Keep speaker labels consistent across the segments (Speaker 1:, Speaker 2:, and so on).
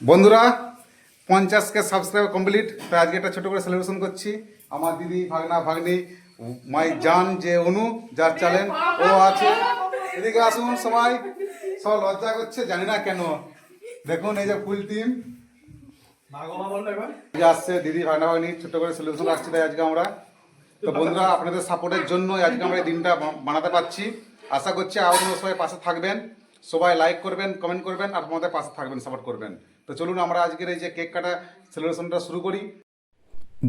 Speaker 1: বন্ধুরা, পঞ্চাশকে subscribe complete তাই আজকে একটা ছোটো করে সেলিব্রেশন করছি। আমার দিদি, ভাগনা, ভাগ্নি, মাই জান, যে অনু, যার চ্যানেল ও আছে। এদিকে আসুন সবাই। সব লজ্জা করছে, জানি না কেন। দেখুন এই যে ফুল টিম আসছে দিদি, ভাগনা, ভাগ্নি ছোট্ট করে সেলিব্রেশন রাখছি তাই আজকে আমরা। তো বন্ধুরা, আপনাদের সাপোর্টের জন্য আজকে আমরা এই দিনটা বানাতে পারছি। আশা করছি আপনারা সবাই পাশে থাকবেন। সবাই লাইক করবেন কমেন্ট করবেন, আর আমাদের পাশে থাকবেন সাপোর্ট করবেন। তো চলুন আমরা আজকের এই যে কেক কাটা সেলিব্রেশনটা শুরু করি।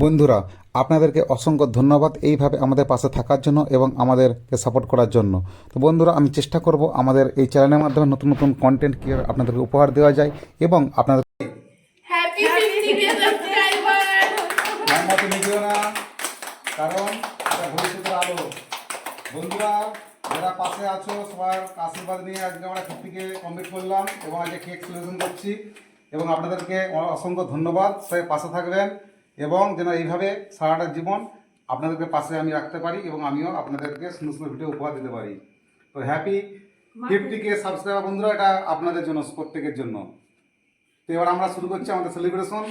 Speaker 1: বন্ধুরা আপনাদেরকে অসংখ্য ধন্যবাদ এইভাবে আমাদের পাশে থাকার জন্য এবং আমাদেরকে সাপোর্ট করার জন্য। তো বন্ধুরা আমি চেষ্টা করব আমাদের এই চ্যানেলের মাধ্যমে নতুন নতুন কন্টেন্ট কীভাবে আপনাদেরকে উপহার দেওয়া যায় এবং আপনাদের কারণ ভবিষ্যতের আলো। বন্ধুরা যারা পাশে আছো সবার আশীর্বাদ নিয়ে আজকে আমরা ফিফটিকে কমপ্লিট করলাম এবং আজকে কেক সেলিব্রেশন করছি। এবং আপনাদেরকে অসংখ্য ধন্যবাদ। সবাই পাশে থাকবেন এবং যেন এইভাবে সারাটা জীবন আপনাদেরকে পাশে আমি রাখতে পারি এবং আমিও আপনাদেরকে সুন্দর সুন্দর ভিডিও উপহার দিতে পারি। তো হ্যাপি ফিফটিকে সাবস্ক্রাইবার বন্ধুরা এটা আপনাদের জন্য প্রত্যেকের জন্য। তো এবার আমরা শুরু করছি আমাদের সেলিব্রেশন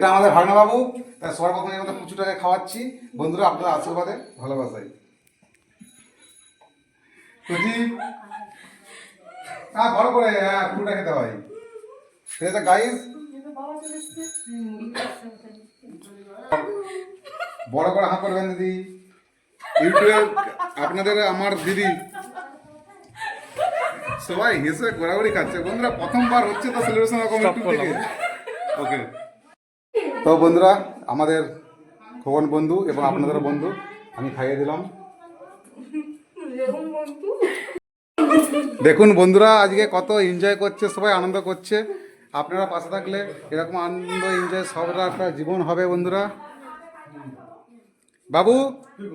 Speaker 1: এটা আমাদের ভাগনা বাবু তাই সবার প্রথমে আমাদের পুচুটাকে খাওয়াচ্ছি। বন্ধুরা আপনাদের আশীর্বাদে ভালোবাসাই। তুজি হ্যাঁ বড় করে হ্যাঁ পুরোটা খেতে হয়। ঠিক আছে গাইস বড় করে হাঁ করবেন দিদি। ইউটিউবে আপনাদের আমার দিদি। সবাই হেসে ঘোরাঘুরি খাচ্ছে। বন্ধুরা প্রথমবার হচ্ছে তো সেলিব্রেশন এরকম ইউটিউব থেকে ওকে তো বন্ধুরা আমাদের খোকন বন্ধু এবং আপনাদেরও বন্ধু আমি খাইয়ে দিলাম। দেখুন বন্ধুরা আজকে কত এনজয় করছে সবাই আনন্দ করছে। আপনারা পাশে থাকলে এরকম আনন্দ এনজয় সবটা একটা জীবন হবে বন্ধুরা। বাবু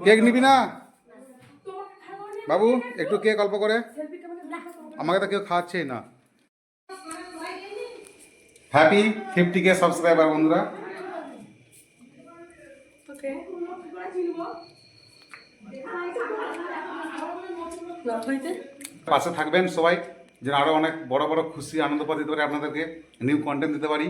Speaker 1: কেক নিবি না? বাবু একটু কেক অল্প করে। আমাকে তো কেউ খাওয়াচ্ছেই না। হ্যাপি ফিফটি কে সাবস্ক্রাইবার বন্ধুরা। পাশে থাকবেন সবাই। যেন আরও অনেক বড় বড় খুশি, আনন্দ পাওয়া দিতে পারি আপনাদেরকে নিউ কন্টেন্ট দিতে পারি।